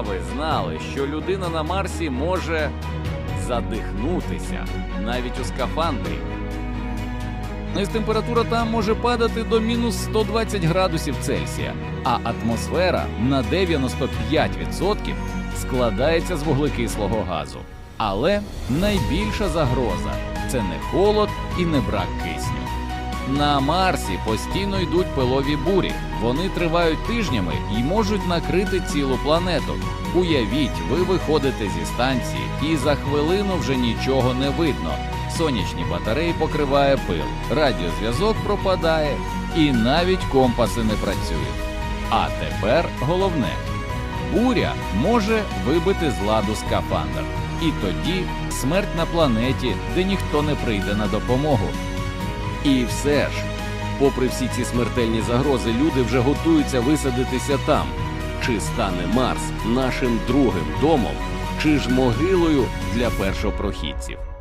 Ви знали, що людина на Марсі може задихнутися навіть у скафандрі. Ось температура там може падати до мінус 120 градусів Цельсія, а атмосфера на 95% складається з вуглекислого газу. Але найбільша загроза це не холод і не брак кисню. На Марсі постійно йдуть пилові бурі. Вони тривають тижнями і можуть накрити цілу планету. Уявіть, ви виходите зі станції, і за хвилину вже нічого не видно. Сонячні батареї покриває пил, радіозв'язок пропадає, і навіть компаси не працюють. А тепер головне: буря може вибити з ладу скафандр. І тоді смерть на планеті, де ніхто не прийде на допомогу. І все ж, попри всі ці смертельні загрози, люди вже готуються висадитися там. Чи стане Марс нашим другим домом, чи ж могилою для першопрохідців?